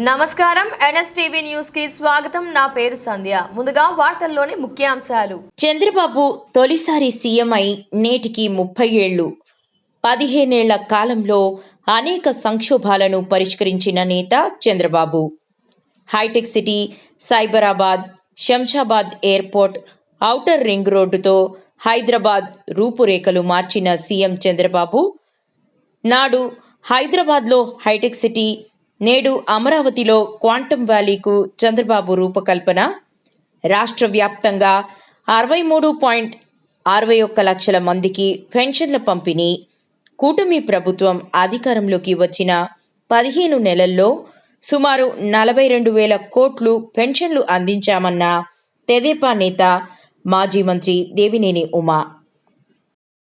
నమస్కారం. ఎన్ఎస్టీవీ న్యూస్కి స్వాగతం. నా పేరు సంధ్య. ముందుగా వార్తల్లోని ముఖ్యాంశాలు. చంద్రబాబు తొలిసారి సీఎం అయి నేటికి ముప్పై ఏళ్ళు పదిహేనేళ్ళ కాలంలో అనేక సంక్షోభాలను పరిష్కరించిన నేత Chandrababu. High tech city Cyberabad Shamshabad airport outer ring రోడ్డుతో Hyderabad రూపురేఖలు మార్చిన సీఎం చంద్రబాబు. నాడు హైదరాబాద్లో హైటెక్ సిటీ నేడు అమరావతిలో క్వాంటమ్ వ్యాలీకు చంద్రబాబు రూపకల్పన. రాష్ట్ర వ్యాప్తంగా అరవై మూడు పాయింట్ అరవై ఒక్క లక్షల మందికి పెన్షన్ల పంపిణీ. కూటమి ప్రభుత్వం అధికారంలోకి వచ్చిన పదిహేను నెలల్లో సుమారు నలభై రెండు వేల కోట్లు పెన్షన్లు అందించామన్న తెదేపా నేత మాజీ మంత్రి దేవినేని ఉమా.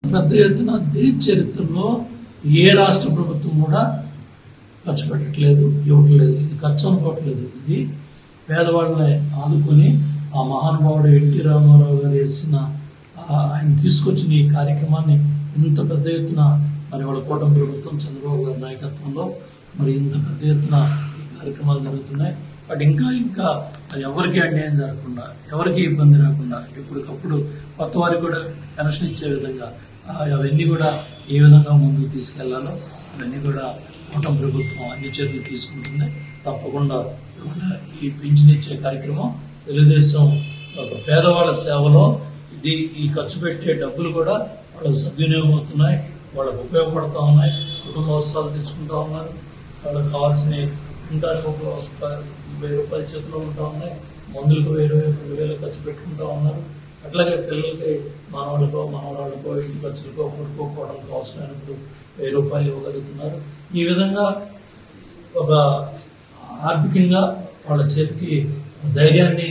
పెద్ద ఎత్తున దేశ చరిత్రలో ఏ రాష్ట్ర ప్రభుత్వం కూడా ఖర్చు పెట్టట్లేదు ఇవ్వట్లేదు ఇది ఖర్చు అనుకోవట్లేదు. ఇది పేదవాళ్ళని ఆదుకొని ఆ మహానుభావుడు ఎన్టీ రామారావు గారు వేసిన ఆయన తీసుకొచ్చిన ఈ కార్యక్రమాన్ని ఇంత పెద్ద ఎత్తున మరి వాళ్ళ కూటమి ప్రభుత్వం చంద్రబాబు గారి నాయకత్వంలో మరి ఇంత పెద్ద ఎత్తున ఈ కార్యక్రమాలు జరుగుతున్నాయి. బట్ ఇంకా ఇంకా ఎవరికి అన్యాయం జరగకుండా ఎవరికి ఇబ్బంది రాకుండా ఎప్పటికప్పుడు కొత్త వారికి కూడా పెన్షన్ ఇచ్చే విధంగా అవన్నీ కూడా ఏ విధంగా ముందుకు తీసుకెళ్ళాలో అవన్నీ కూడా కుటుంబ ప్రభుత్వం అన్ని చర్యలు తీసుకుంటుంది. తప్పకుండా ఈ పింఛన్ ఇచ్చే కార్యక్రమం తెలుగుదేశం ఒక పేదవాళ్ళ సేవలో ఇది ఈ ఖర్చు పెట్టే డబ్బులు కూడా వాళ్ళకు సద్వినియోగం అవుతున్నాయి వాళ్ళకు ఉపయోగపడుతూ ఉన్నాయి కుటుంబ అవసరాలు తెచ్చుకుంటూ ఉన్నారు వాళ్ళకి కావాల్సిన ఉంటానికి ఒక వెయ్యి రూపాయల చేతిలో ఉంటా ఉన్నాయి మందులకు వెయ్యి రెండు వేలు ఖర్చు పెట్టుకుంటూ ఉన్నారు. అట్లాగే పిల్లలకి మనవాళ్ళకో మనవరాళ్ళకో ఇంటి ఖర్చులకో కొనుక్కోవడానికి అవసరమైనప్పుడు వెయ్యి రూపాయలు ఇవ్వగలుగుతున్నారు. ఈ విధంగా ఒక ఆర్థికంగా వాళ్ళ చేతికి ధైర్యాన్ని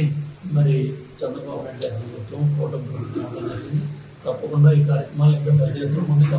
మరి చంద్రబాబు నాయుడు గారి ప్రభుత్వం కూటమి ప్రభుత్వం జరిగింది తప్పకుండా ఈ కార్యక్రమాలు ఇంకా పెద్ద ఎత్తున ముందుకు